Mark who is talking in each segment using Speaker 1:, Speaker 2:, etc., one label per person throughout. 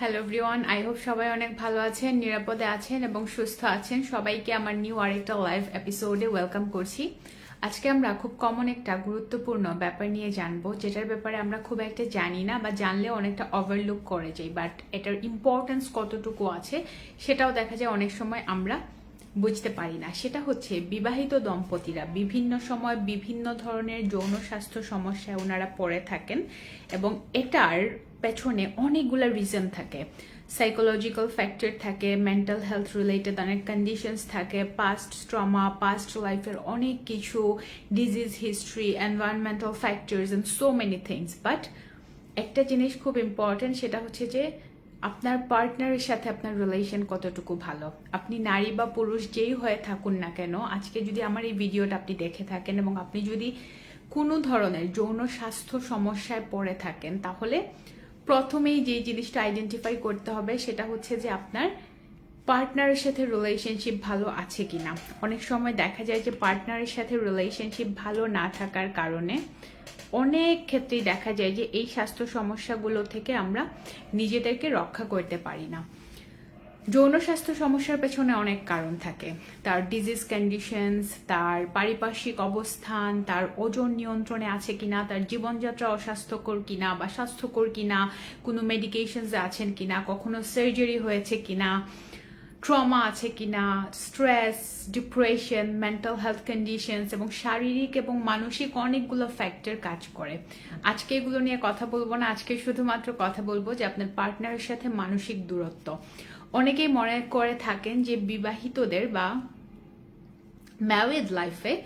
Speaker 1: Hello everyone I hope সবাই অনেক ভালো আছেন, নিরাপদে আছেন এবং সুস্থ আছেন। সবাইকে আমার নিউ আরেকটা লাইভ এপিসোডে ওয়েলকাম করছি। আজকে আমরা খুব কমন একটা গুরুত্বপূর্ণ ব্যাপার নিয়ে জানব, যেটার ব্যাপারে আমরা খুব একটা জানি না বা জানলে অনেকটা ওভারলুক করে যাই বাট এটার ইম্পর্টেন্স কতটুকু আছে সেটাও দেখা যায় অনেক সময় আমরা বুঝতে পারি না। সেটা হচ্ছে বিবাহিত দম্পতিরা বিভিন্ন সময় বিভিন্ন ধরনের যৌন স্বাস্থ্য সমস্যায় ওনারা পড়ে থাকেন এবং এটার পেছনে অনেকগুলো রিজন থাকে। সাইকোলজিক্যাল ফ্যাক্টর থাকে মেন্টাল হেলথ রিলেটেড অনেক কন্ডিশনস থাকে পাস্ট স্ট্রমা পাস্ট লাইফের অনেক কিছু disease history environmental factors and so many things but একটা জিনিস খুব ইম্পর্টেন্ট সেটা হচ্ছে যে আপনার পার্টনারের সাথে আপনার রিলেশন কতটুকু ভালো। আপনি নারী বা পুরুষ যেই হয়ে থাকুন না কেন, আজকে যদি আমার এই ভিডিওটা আপনি দেখে থাকেন এবং আপনি যদি কোনো ধরনের যৌন স্বাস্থ্য সমস্যায় পড়ে থাকেন, তাহলে প্রথমেই যে জিনিসটা আইডেন্টিফাই করতে হবে সেটা হচ্ছে যে আপনার পার্টনারের সাথে রিলেশনশিপ ভালো আছে কি না অনেক সময় দেখা যায় যে পার্টনারের সাথে রিলেশনশিপ ভালো না থাকার কারণে অনেক ক্ষেত্রেই দেখা যায় যে এই স্বাস্থ্য সমস্যাগুলো থেকে আমরা নিজেদেরকে রক্ষা করতে পারি না। যৌন স্বাস্থ্য সমস্যার পেছনে অনেক কারণ থাকে। তার ডিজিজ কন্ডিশনস তার পারিপার্শ্বিক অবস্থান, তার ওজন নিয়ন্ত্রণে আছে কিনা, তার জীবনযাত্রা অস্বাস্থ্যকর কিনা বা স্বাস্থ্যকর কিনা, কোনো মেডিকেশনস আছেন কিনা, কখনো সার্জারি হয়েছে কিনা ট্রমা আছে কিনা stress depression mental health conditions এবং শারীরিক এবং মানসিক অনেকগুলো ফ্যাক্টর কাজ করে। আজকে এগুলো নিয়ে কথা বলব না, আজকে শুধুমাত্র কথা বলব যে আপনার পার্টনারের সাথে মানসিক দূরত্ব। অনেকেই মনে করে থাকেন যে বিবাহিতদের বা ম্যারিড লাইফে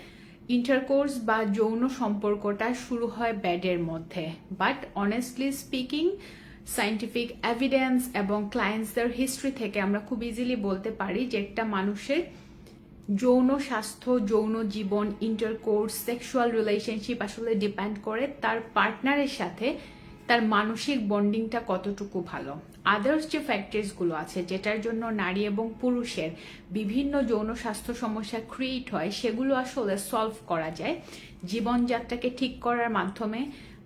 Speaker 1: ইন্টারকোর্স বা যৌন সম্পর্কটা শুরু হয় ব্যাডের মধ্যে। But honestly speaking scientific evidence এবং ক্লায়েন্টসদের হিস্ট্রি থেকে আমরা খুব ইজিলি বলতে পারি যে একটা মানুষের যৌন স্বাস্থ্য, যৌন জীবন ইন্টারকোর্স সেক্সুয়াল রিলেশনশিপ আসলে ডিপেন্ড করে তার পার্টনারের সাথে তার মানসিক বন্ডিংটা কতটুকু ভালো। আদার্স যে ফ্যাক্টরসগুলো আছে, যেটার জন্য নারী এবং পুরুষের বিভিন্ন যৌন স্বাস্থ্য সমস্যা ক্রিয়েট হয়, সেগুলো আসলে সলভ করা যায়। জীবনযাত্রাকে ঠিক করার মাধ্যমে,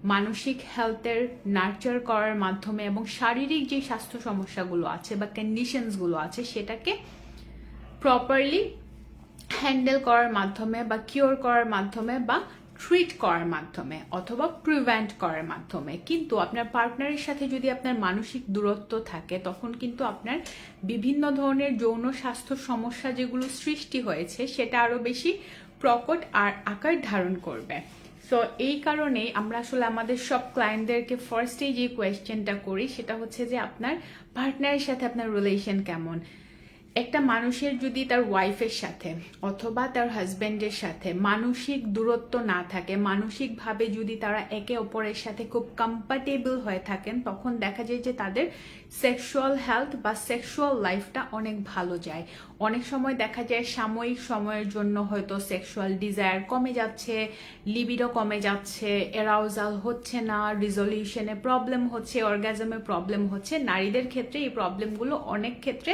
Speaker 1: মানসিক হেলথের নার্চার করার মাধ্যমে এবং শারীরিক যে স্বাস্থ্য সমস্যাগুলো আছে বা কন্ডিশনসগুলো আছে, সেটাকে প্রপারলি হ্যান্ডেল করার মাধ্যমে বা কিওর করার মাধ্যমে বা ট্রিট করার মাধ্যমে অথবা প্রিভেন্ট করার মাধ্যমে, কিন্তু আপনার পার্টনারের সাথে যদি আপনার মানসিক দূরত্ব থাকে, তখন কিন্তু আপনার বিভিন্ন ধরনের যৌন স্বাস্থ্য সমস্যা যেগুলো সৃষ্টি হয়েছে, সেটা আরও বেশি প্রকট আর আকার ধারণ করবে। সো এই কারণেই আমরা আসলে আমাদের সব ক্লায়েন্টদেরকে ফার্স্টে যে কোয়েশ্চেনটা করি, সেটা হচ্ছে যে আপনার পার্টনারের সাথে আপনার রিলেশন কেমন? একটা মানুষের যদি তার ওয়াইফের সাথে অথবা তার হাজব্যান্ডের সাথে মানসিক দূরত্ব না থাকে, মানসিকভাবে যদি তারা একে অপরের সাথে খুব কম্পার্টেবল হয়ে থাকেন, তখন দেখা যায় যে তাদের সেক্সুয়াল হেলথ বা সেক্সুয়াল লাইফটা অনেক ভালো যায়। অনেক সময় দেখা যায় সাময়িক সময়ের জন্য হয়তো সেক্সুয়াল ডিজায়ার কমে যাচ্ছে লিবিডো কমে যাচ্ছে এরাউজাল হচ্ছে না রিজলিউশনে প্রবলেম হচ্ছে অর্গাজমে প্রবলেম হচ্ছে। নারীদের ক্ষেত্রে এই প্রবলেমগুলো অনেক ক্ষেত্রে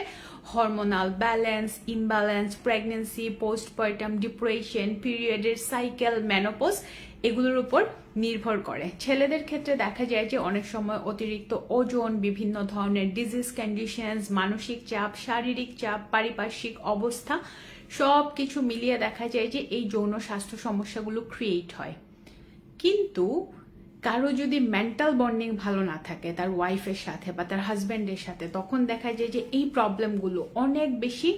Speaker 1: hormonal balance imbalance pregnancy postpartum depression পিরিয়ডের সাইকেল ম্যানোপোজ এগুলোর উপর নির্ভর করে। ছেলেদের ক্ষেত্রে দেখা যায় যে অনেক সময় অতিরিক্ত ওজন, বিভিন্ন ধরনের ডিজিজ কন্ডিশনস মানসিক চাপ, শারীরিক চাপ, পারিপার্শ্বিক অবস্থা সব কিছু মিলিয়ে দেখা যায় যে এই যৌন স্বাস্থ্য সমস্যাগুলো ক্রিয়েট হয়। কিন্তু কারও যদি মেন্টাল বন্ডিং ভালো না থাকে, তার ওয়াইফের সাথে বা তার হাজব্যান্ডের সাথে, তখন দেখা যায় যে এই প্রবলেমগুলো অনেক বেশি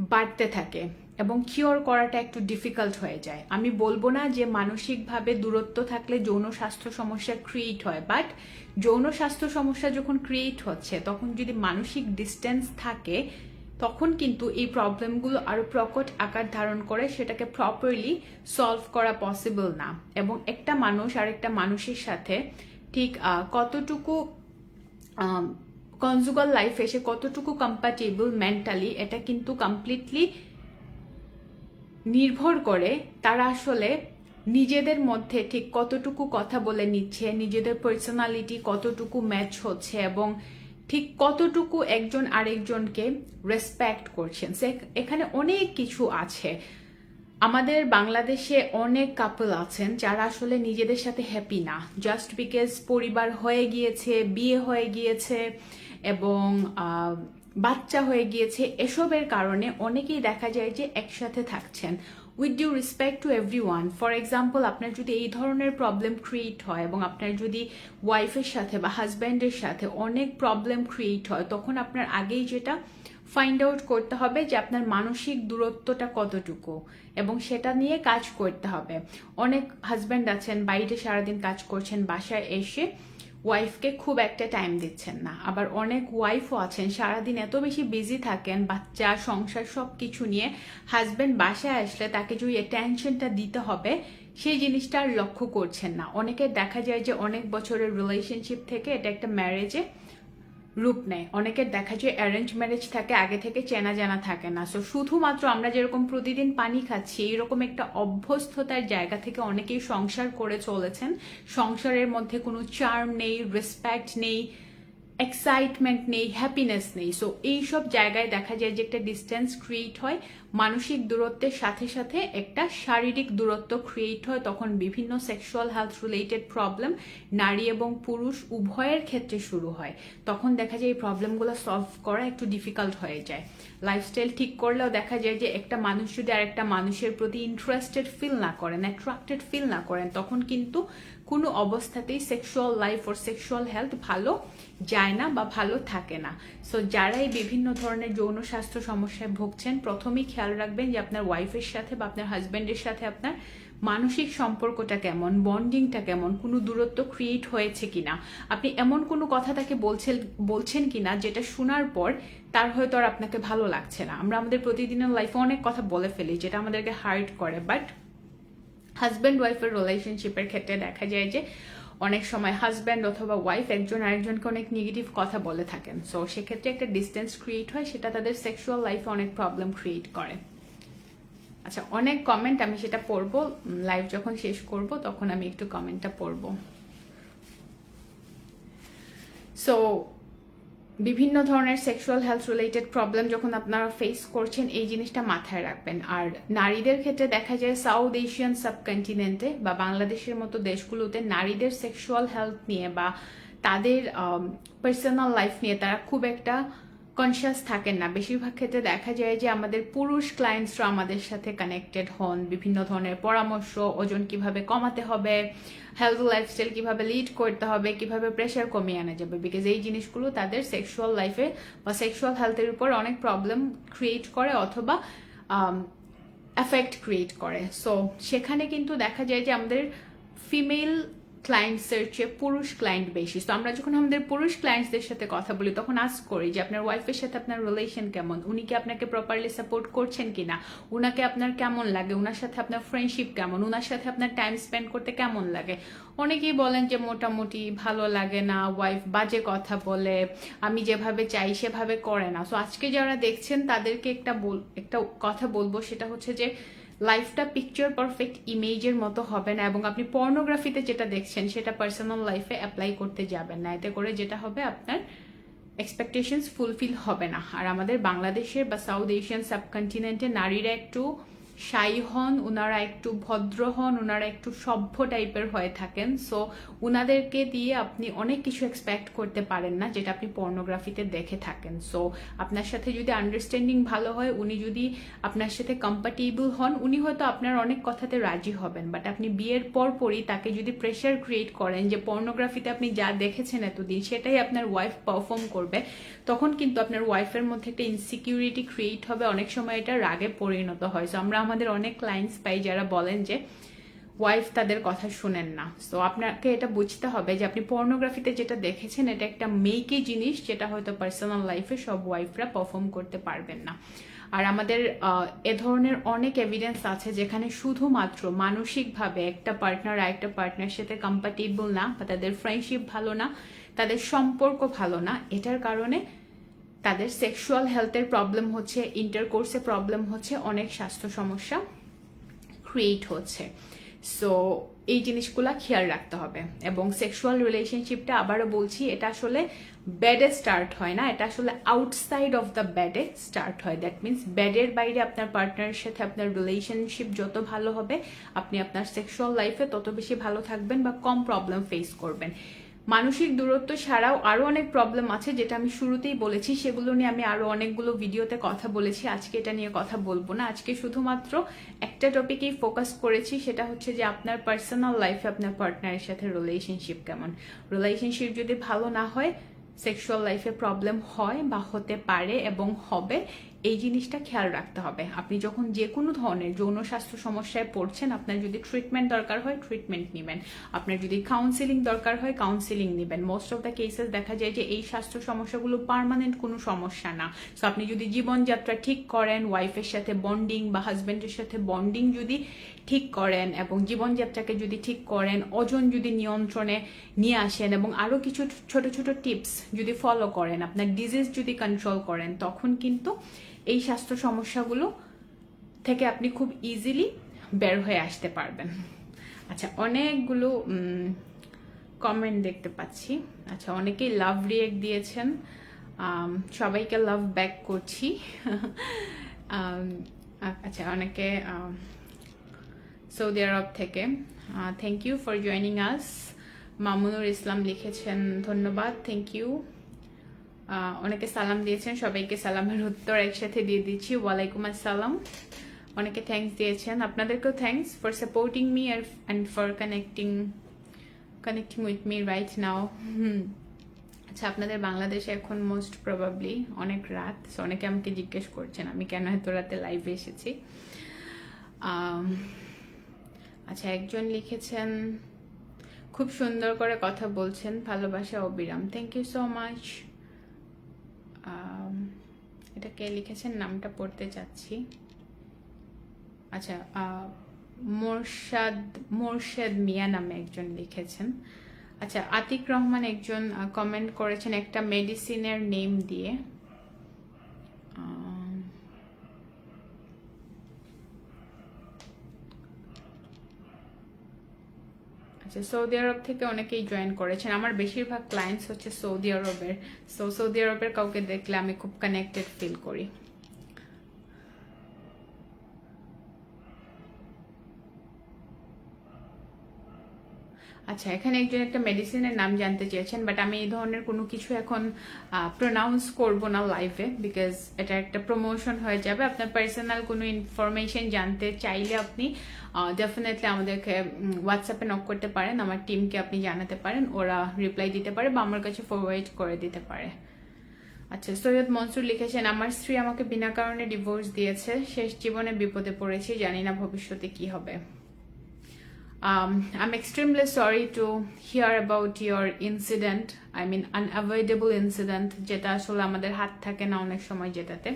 Speaker 1: বাড়তে থাকে। এবং কিওর করাটা একটু ডিফিকাল্ট হয়ে যায়। আমি বলব না যে মানসিকভাবে দূরত্ব থাকলে যৌন স্বাস্থ্য সমস্যা ক্রিয়েট হয় বাট যৌন স্বাস্থ্য সমস্যা যখন ক্রিয়েট হচ্ছে, তখন যদি মানসিক ডিস্টেন্স থাকে, তখন কিন্তু এই প্রবলেমগুলো আরও প্রকট আকার ধারণ করে, সেটাকে প্রপারলি সলভ করা পসিবল না। এবং একটা মানুষ আর একটা মানুষের সাথে ঠিক কতটুকু কনজুগাল লাইফ এসে কতটুকু কম্পাটেবল মেন্টালি এটা কিন্তু কমপ্লিটলি নির্ভর করে তারা আসলে নিজেদের মধ্যে ঠিক কতটুকু কথা বলে নিচ্ছে, নিজেদের পার্সোনালিটি কতটুকু ম্যাচ হচ্ছে এবং ঠিক কতটুকু একজন আরেকজনকে রেসপেক্ট করছেন। এখানে অনেক কিছু আছে। আমাদের বাংলাদেশে অনেক কাপল আছেন যারা আসলে নিজেদের সাথে হ্যাপি না। জাস্ট বিকজ পরিবার হয়ে গিয়েছে, বিয়ে হয়ে গিয়েছে এবং বাচ্চা হয়ে গিয়েছে, এসবের কারণে অনেকেই দেখা যায় যে একসাথে থাকছেন। With due respect to everyone for example আপনার যদি এই ধরনের প্রবলেম ক্রিয়েট হয় এবং আপনার যদি ওয়াইফের সাথে বা হাজব্যান্ডের সাথে অনেক প্রবলেম ক্রিয়েট হয়, তখন আপনার আগেই যেটা ফাইন্ড আউট করতে হবে যে আপনার মানসিক দূরত্বটা কতটুকু এবং সেটা নিয়ে কাজ করতে হবে। অনেক হাজব্যান্ড আছেন বাইরে সারাদিন কাজ করছেন, বাসায় এসে ওয়াইফকে খুব একটা টাইম দিচ্ছেন না। আবার অনেক ওয়াইফও আছেন, সারাদিন এত বেশি বিজি থাকেন, বাচ্চা, সংসার সব কিছু নিয়ে হাজব্যান্ড বাসায় আসলে তাকে যদি টেনশনটা দিতে হবে, সেই জিনিসটা আর লক্ষ্য করছেন না। অনেকের দেখা যায় যে অনেক বছরের রিলেশনশিপ থেকে এটা একটা ম্যারেজে রূপ নেয়। অনেকের দেখা যায় অ্যারেঞ্জ ম্যারেজ থাকে, আগে থেকে চেনা জানা থাকে না। সো শুধুমাত্র আমরা যেরকম প্রতিদিন পানি খাচ্ছি, এইরকম একটা অভ্যস্ততার জায়গা থেকে অনেকেই সংসার করে চলেছেন। সংসারের মধ্যে কোনো চার্ম নেই রেসপেক্ট নেই এক্সাইটমেন্ট নেই হ্যাপিনেস নেই। সো এইসব জায়গায় দেখা যায় যে একটা ডিস্টেন্স ক্রিয়েট হয়, মানসিক দূরত্বের সাথে সাথে একটা শারীরিক দূরত্ব ক্রিয়েট হয়। তখন বিভিন্ন সেক্সুয়াল হেলথ রিলেটেড প্রবলেম নারী এবং পুরুষ উভয়ের ক্ষেত্রে শুরু হয়। তখন দেখা যায় এই প্রবলেমগুলো সলভ করা একটু ডিফিকাল্ট হয়ে যায়। লাইফস্টাইল ঠিক করলেও দেখা যায় যে একটা মানুষ যদি আরেকটা মানুষের প্রতি ইন্টারেস্টেড ফিল না করেন অ্যাট্রাক্টেড ফিল না করেন, তখন কিন্তু কোনো অবস্থাতেই sexual life or sexual health ভালো যায় না বা ভালো থাকে না। সো যারাই বিভিন্ন ধরনের যৌন স্বাস্থ্য সমস্যায় ভুগছেন, প্রথমেই খেয়াল রাখবেন যে আপনার ওয়াইফের সাথে বা আপনার হাজব্যান্ডের সাথে আপনার মানসিক সম্পর্কটা কেমন বন্ডিংটা কেমন, কোনো দূরত্ব ক্রিয়েট হয়েছে কিনা। আপনি এমন কোনো কথা তাকে বলছেন বলছেন কিনা যেটা শোনার পর তার হয়তো আর আপনাকে ভালো লাগছে না। আমরা আমাদের প্রতিদিনের লাইফে অনেক কথা বলে ফেলি যেটা আমাদেরকে হার্ট করে বাট হাজব্যান্ড ওয়াইফের রিলেশনশিপের ক্ষেত্রে দেখা যায় যে অনেক সময় হাজব্যান্ড অথবা ওয়াইফ একজন আরেকজনকে অনেক নেগেটিভ কথা বলে থাকেন। সো সেক্ষেত্রে একটা ডিস্টেন্স ক্রিয়েট হয়, সেটা তাদের সেক্সুয়াল লাইফে অনেক প্রবলেম ক্রিয়েট করে। আচ্ছা অনেক কমেন্ট আমি সেটা পড়ব লাইভ যখন শেষ করব, তখন আমি একটু কমেন্টটা পড়ব। সো বিভিন্ন ধরনের সেক্সুয়াল হেলথ রিলেটেড প্রবলেম যখন আপনারা ফেস করছেন, এই জিনিসটা মাথায় রাখবেন। আর নারীদের ক্ষেত্রে দেখা যায় সাউথ এশিয়ান সাবকন্টিনেন্টে বা বাংলাদেশের মতো দেশগুলোতে নারীদের সেক্সুয়াল হেলথ নিয়ে বা তাদের পার্সোনাল লাইফ নিয়ে তারা খুব একটা কনসিয়াস থাকেন না। বেশিরভাগ ক্ষেত্রে দেখা যায় যে আমাদের পুরুষ ক্লায়েন্টসরা আমাদের সাথে কানেক্টেড হন, বিভিন্ন ধরনের পরামর্শ, ওজন কীভাবে কমাতে হবে হেলথ লাইফস্টাইল কীভাবে লিড করতে হবে, কীভাবে প্রেশার কমিয়ে আনা যাবে। বিকজ এই জিনিসগুলো তাদের সেক্সুয়াল লাইফে বা সেক্সুয়াল হেলথের উপর অনেক প্রবলেম ক্রিয়েট করে অথবা এফেক্ট ক্রিয়েট করে। সো সেখানে কিন্তু দেখা যায় যে আমাদের ফিমেল ক্লায়েন্টসের চেয়ে পুরুষ ক্লায়েন্ট বেশি। তো আমরা যখন আমাদের পুরুষ ক্লায়েন্টসদের সাথে কথা বলি, তখন আস করি যে, আপনার ওয়াইফের সাথে আপনার রিলেশন কেমন? উনি কি আপনাকে প্রপারলি সাপোর্ট করছেন কিনা? উনাকে আপনার কেমন লাগে? উনার সাথে আপনার ফ্রেন্ডশিপ কেমন? উনার সাথে আপনার টাইম স্পেন্ড করতে কেমন লাগে? অনেকেই বলেন যে, মোটামুটি ভালো লাগে না ওয়াইফ বাজে কথা বলে, আমি যেভাবে চাই সেভাবে করে না। সো আজকে যারা দেখছেন, তাদেরকে একটা একটা কথা বলব, সেটা হচ্ছে যে লাইফটা পিকচার পারফেক্ট ইমেজের মতো হবে না এবং আপনি পর্নোগ্রাফিতে যেটা দেখছেন, সেটা পার্সোনাল লাইফে অ্যাপ্লাই করতে যাবেন না। এতে করে যেটা হবে, আপনার এক্সপেকটেশনস ফুলফিল হবে না। আর আমাদের বাংলাদেশের বা সাউথ এশিয়ান সাবকন্টিনেন্টে নারীরা একটু শাই হন ওনারা একটু ভদ্র হন ওনারা একটু সভ্য টাইপের হয়ে থাকেন। সো ওনাদেরকে দিয়ে আপনি অনেক কিছু এক্সপেক্ট করতে পারেন না, যেটা আপনি পর্নোগ্রাফিতে দেখে থাকেন। সো আপনার সাথে যদি আন্ডারস্ট্যান্ডিং ভালো হয়, উনি যদি আপনার সাথে কম্পাটেবল হন, উনি হয়তো আপনার অনেক কথাতে রাজি হবেন। বাট আপনি বিয়ের পর পরই তাকে যদি প্রেশার ক্রিয়েট করেন যে পর্নোগ্রাফিতে আপনি যা দেখেছেন এতদিন, সেটাই আপনার ওয়াইফ পারফর্ম করবে, তখন কিন্তু আপনার ওয়াইফের মধ্যে একটা ইনসিকিউরিটি ক্রিয়েট হবে। অনেক সময় এটা রাগে পরিণত হয়। সো আমরা আমাদের অনেক ক্লায়েন্টস পাই যারা বলেন যে ওয়াইফ তাদের কথা শুনেন না। তো আপনাকে এটা বুঝতে হবে যে, আপনি পর্নোগ্রাফিতে যেটা দেখেছেন, এটা একটা মেইকি জিনিস যেটা হয়তো পার্সোনাল লাইফে সব ওয়াইফরা পারফর্ম করতে পারবেন না। আর আমাদের এ ধরনের অনেক এভিডেন্স আছে যেখানে শুধুমাত্র মানসিকভাবে একটা পার্টনার আর একটা পার্টনার সাথে কম্পাটেবল না, বা তাদের ফ্রেন্ডশিপ ভালো না, তাদের সম্পর্ক ভালো না, এটার কারণে তাদের সেক্সুয়াল হেলথের প্রবলেম হচ্ছে ইন্টারকোর্সে প্রবলেম হচ্ছে, অনেক স্বাস্থ্য সমস্যা ক্রিয়েট হচ্ছে। সো এই জিনিসগুলা খেয়াল রাখতে হবে। এবং সেক্সুয়াল রিলেশনশিপটা আবারও বলছি, এটা আসলে বেডে স্টার্ট হয় না, এটা আসলে আউটসাইড অফ দ্য বেডে স্টার্ট হয়। দ্যাট মিনস বেডের বাইরে আপনার পার্টনারের সাথে আপনার রিলেশনশিপ যত ভালো হবে, আপনি আপনার সেক্সুয়াল লাইফে তত বেশি ভালো থাকবেন বা কম প্রবলেম ফেস করবেন। মানসিক দূরত্ব ছাড়াও আরও অনেক প্রবলেম আছে, যেটা আমি শুরুতেই বলেছি। সেগুলো নিয়ে আমি আরও অনেকগুলো ভিডিওতে কথা বলেছি। আজকে এটা নিয়ে কথা বলব না। আজকে শুধুমাত্র একটা টপিকেই ফোকাস করেছি, সেটা হচ্ছে যে আপনার পার্সোনাল লাইফে আপনার পার্টনারের সাথে রিলেশনশিপ কেমন? রিলেশনশিপ যদি ভালো না হয় সেক্সুয়াল লাইফে প্রবলেম হয় বা হতে পারে এবং হবে এই জিনিসটা খেয়াল রাখতে হবে। আপনি যখন যে কোনো ধরনের যৌন স্বাস্থ্য সমস্যায় পড়ছেন, আপনার যদি ট্রিটমেন্ট দরকার হয় ট্রিটমেন্ট নেবেন। আপনার যদি কাউন্সিলিং দরকার হয় কাউন্সিলিং নেবেন। মোস্ট অফ দ্য কেসেস দেখা যায় যে এই স্বাস্থ্য সমস্যাগুলো পারমানেন্ট কোনো সমস্যা না। সো আপনি যদি জীবনযাত্রা ঠিক করেন ওয়াইফের সাথে বন্ডিং বা হাজব্যান্ডের সাথে বন্ডিং যদি ঠিক করেন এবং জীবনযাত্রাকে যদি ঠিক করেন, ওজন যদি নিয়ন্ত্রণে নিয়ে আসেন এবং আরও কিছু ছোট ছোট টিপস যদি ফলো করেন, আপনার ডিজিজ যদি কন্ট্রোল করেন, তখন কিন্তু এই স্বাস্থ্য সমস্যাগুলো থেকে আপনি খুব ইজিলি বের হয়ে আসতে পারবেন। আচ্ছা অনেকগুলো কমেন্ট দেখতে পাচ্ছি। আচ্ছা অনেকেই লাভ রিয়েক্ট দিয়েছেন। সবাইকে লাভ ব্যাক করছি। আচ্ছা অনেকে সৌদি আরব থেকে thank you for joining us Mamunur Islam লিখেছেন, ধন্যবাদ থ্যাংক ইউ অনেকে সালাম দিয়েছেন, সবাইকে সালামের উত্তর একসাথে দিয়ে দিচ্ছি। ওয়ালাইকুম আসসালাম। অনেকে থ্যাংকস দিয়েছেন। আপনাদেরকেও thanks for supporting me R and for connecting connecting with me right now আচ্ছা আপনাদের বাংলাদেশে এখন মোস্ট প্রবাবলি অনেক রাত অনেকে আমাকে জিজ্ঞেস করছেন, আমি কেন এত রাতে লাইভে এসেছি? আচ্ছা একজন লিখেছেন, খুব সুন্দর করে কথা বলছেন, ভালোবাসা অবিরাম। থ্যাংক ইউ সো মাচ এটা কে লিখেছেন, নামটা পড়তে চাচ্ছি। আচ্ছা মোরশাদ, মোরশেদ মিয়া নামে একজন লিখেছেন। আচ্ছা আতিক রহমান একজন কমেন্ট করেছেন একটা মেডিসিনের নেম দিয়ে। আচ্ছা সৌদি আরব থেকে অনেকেই জয়েন করেছেন। আমার বেশিরভাগ ক্লায়েন্টস হচ্ছে সৌদি আরবের। সো সৌদি আরবের কাউকে দেখলে আমি খুব কানেক্টেড ফিল করি। আচ্ছা এখানে একজন একটা মেডিসিনের নাম জানতে চেয়েছেন বাট আমি এই ধরনের কোনো কিছু এখন প্রোনাউন্স করব না লাইভে বিকজ এটা একটা প্রমোশন হয়ে যাবে। আপনার পার্সোনাল কোনো ইনফরমেশন জানতে চাইলে আপনি ডেফিনেটলি আমাদেরকে হোয়াটসঅ্যাপে নক করতে পারেন, আমার টিমকে আপনি জানাতে পারেন, ওরা রিপ্লাই দিতে পারে বা আমার কাছে ফরওয়ার্ড করে দিতে পারে। আচ্ছা সৈয়দ মনসুর লিখেছেন, আমার স্ত্রী আমাকে বিনা কারণে ডিভোর্স দিয়েছে, শেষ জীবনে বিপদে পড়েছি, জানি না ভবিষ্যতে কি হবে। Um, I'm extremely sorry to hear about your incident. I mean, unavoidable incident যেটা আসলে আমাদের হাত থাকে না অনেক সময় যেটাতে।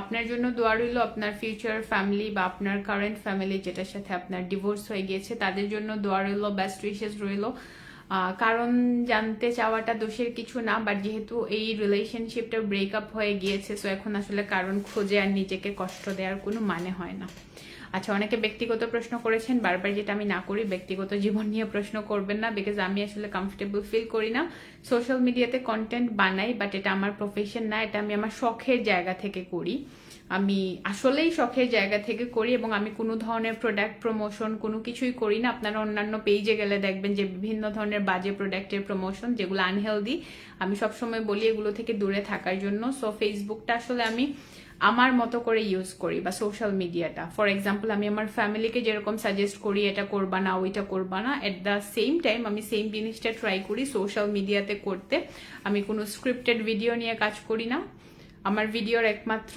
Speaker 1: আপনার জন্য দোয়া রইল আপনার ফিউচার ফ্যামিলি বা আপনার কারেন্ট ফ্যামিলি যেটার সাথে আপনার ডিভোর্স হয়ে গিয়েছে তাদের জন্য দোয়া রইল বেস্ট উইশেস রইল। কারণ জানতে চাওয়াটা দোষের কিছু না বাট যেহেতু এই রিলেশনশিপটা ব্রেকআপ হয়ে গিয়েছে সো এখন আসলে কারণ খোঁজে আর নিজেকে কষ্ট দেওয়ার কোনো মানে হয় না। আচ্ছা অনেকে ব্যক্তিগত প্রশ্ন করেছেন, বারবার যেটা আমি না করি, ব্যক্তিগত জীবন নিয়ে প্রশ্ন করবেন না বিকজ আমি আসলে কমফোর্টেবল ফিল করি না। সোশ্যাল মিডিয়াতে কন্টেন্ট বানাই বাট এটা আমার প্রফেশন না, এটা আমি আমার শখের জায়গা থেকে করি। আমি আসলেই শখের জায়গা থেকে করি এবং আমি কোনো ধরনের প্রোডাক্ট প্রমোশন কোনো কিছুই করি না। আপনারা অন্যান্য পেজে গেলে দেখবেন যে বিভিন্ন ধরনের বাজে প্রোডাক্টের প্রমোশন যেগুলো আনহেলদি আমি সবসময় বলি এগুলো থেকে দূরে থাকার জন্য। সো ফেসবুকটা আসলে আমি আমার মতো করে ইউজ করি বা সোশ্যাল মিডিয়াটা ফর এক্সাম্পল আমি আমার ফ্যামিলিকে যেরকম সাজেস্ট করি, এটা করবা না, ওইটা করবা না এট দ্য সেম টাইম আমি সেম জিনিসটা ট্রাই করি সোশ্যাল মিডিয়াতে করতে। আমি কোনো স্ক্রিপ্টেড ভিডিও নিয়ে কাজ করি না। আমার ভিডিওর একমাত্র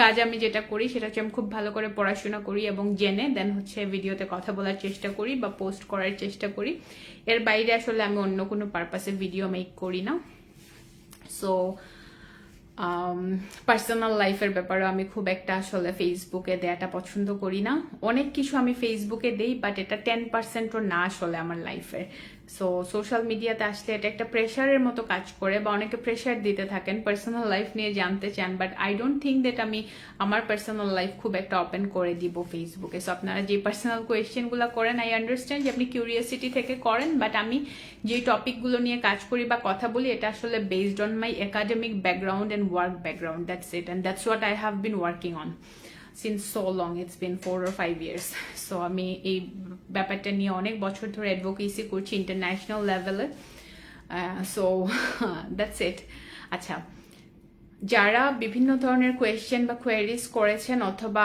Speaker 1: কাজ আমি যেটা করি সেটা হচ্ছে আমি খুব ভালো করে পড়াশোনা করি এবং জেনে দেন হচ্ছে ভিডিওতে কথা বলার চেষ্টা করি বা পোস্ট করার চেষ্টা করি। এর বাইরে আসলে আমি অন্য কোনো পারপাসে ভিডিও মেক করি না। সো পার্সোনাল লাইফের ব্যাপারে আমি খুব একটা আসলে ফেসবুকে দেয়াটা পছন্দ করি না। অনেক কিছু আমি ফেসবুকে দেই বাট এটা টেন পার্সেন্টও না আসলে আমার লাইফের সো সোশ্যাল মিডিয়াতে আসলে এটা একটা প্রেশারের মতো কাজ করে বা অনেকে প্রেশার দিতে থাকেন পার্সোনাল লাইফ নিয়ে জানতে চান but I don't think that আমি আমার পার্সোনাল লাইফ খুব একটা ওপেন করে দিব ফেসবুকে সো আপনারা যে পার্সোনাল কোয়েশ্চেনগুলো করেন আই আন্ডারস্ট্যান্ড যে আপনি কিউরিয়াসিটি থেকে করেন বাট আমি যে টপিকগুলো নিয়ে কাজ করি বা কথা বলি, এটা আসলে based on my academic background and work background that's it and that's what I have been working on since so long it's been four or five years so আমি এই ব্যাপারটা নিয়ে অনেক বছর ধরে অ্যাডভোকেসি করছি ইন্টারন্যাশনাল লেভেলে সো দ্যাটস ইট আচ্ছা যারা বিভিন্ন ধরনের কোয়েশ্চেন বা কোয়েরিজ করেছেন অথবা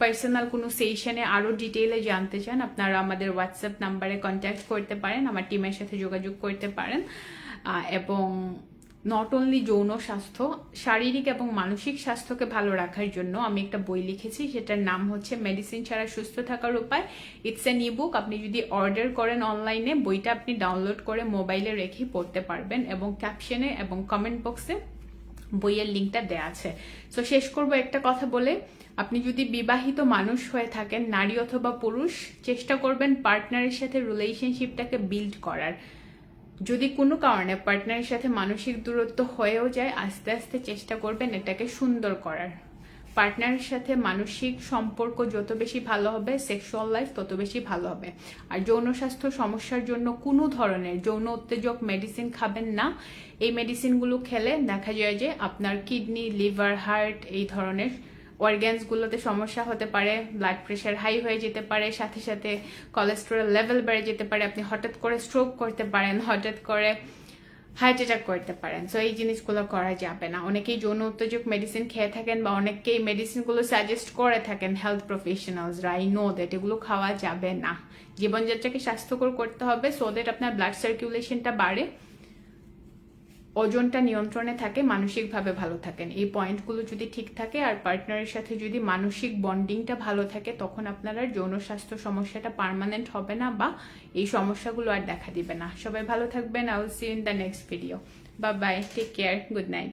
Speaker 1: পার্সোনাল কোনো সেশনে আরও ডিটেইলে জানতে চান, আপনারা আমাদের হোয়াটসঅ্যাপ নাম্বারে কন্ট্যাক্ট করতে পারেন, আমার টিমের সাথে যোগাযোগ করতে পারেন। এবং নট অনলি যৌন স্বাস্থ্য, শারীরিক এবং মানসিক স্বাস্থ্যকে ভালো রাখার জন্য আমি একটা বই লিখেছি। সেটার নাম হচ্ছে মেডিসিন ছাড়া সুস্থ থাকার উপায় ইটস এন ইবুক আপনি যদি অর্ডার করেন অনলাইনে বইটা আপনি ডাউনলোড করে মোবাইলে রেখে পড়তে পারবেন এবং ক্যাপশনে এবং কমেন্ট বক্সে বইয়ের লিঙ্কটা দেয়া আছে। সো শেষ করব একটা কথা বলে। আপনি যদি বিবাহিত মানুষ হয়ে থাকেন, নারী অথবা পুরুষ, চেষ্টা করবেন পার্টনারের সাথে রিলেশনশিপটাকে বিল্ড করার। যদি কোনো কারণে পার্টনারের সাথে মানসিক দূরত্ব হয়েও যায়, আস্তে আস্তে চেষ্টা করবেন এটাকে সুন্দর করার। পার্টনারের সাথে মানসিক সম্পর্ক যত বেশি ভালো হবে সেক্সুয়াল লাইফ তত বেশি ভালো হবে। আর যৌন স্বাস্থ্য সমস্যার জন্য কোনো ধরনের যৌন উত্তেজক মেডিসিন খাবেন না। এই মেডিসিনগুলো খেলে দেখা যায় যে আপনার কিডনি লিভার হার্ট এই ধরনের অর্গ্যানসগুলোতে সমস্যা হতে পারে ব্লাড প্রেশার হাই হয়ে যেতে পারে, সাথে সাথে কোলেস্টেরল লেভেল বেড়ে যেতে পারে, আপনি হঠাৎ করে স্ট্রোক করতে পারেন, হঠাৎ করে হার্ট অ্যাটাক করতে পারেন। সো এই জিনিসগুলো করা যাবে না। অনেকেই যৌন উত্তেজক মেডিসিন খেয়ে থাকেন বা অনেকেই মেডিসিনগুলো সাজেস্ট করে থাকেন হেলথ প্রফেশনালসরা আই নো দ্যাট এগুলো খাওয়া যাবে না। জীবনযাত্রাকে স্বাস্থ্যকর করতে হবে সো দ্যাট আপনার ব্লাড সার্কুলেশনটা বাড়ে। ওজনটা নিয়ন্ত্রণে থাকে, মানসিকভাবে ভালো থাকেন। এই পয়েন্টগুলো যদি ঠিক থাকে আর পার্টনারের সাথে যদি মানসিক বন্ডিংটা ভালো থাকে, তখন আপনারা যৌন স্বাস্থ্য সমস্যাটা পারমানেন্ট হবে না বা এই সমস্যাগুলো আর দেখা দিবে না। সবাই ভালো থাকবেন। I will see in the next video বা bye take care good night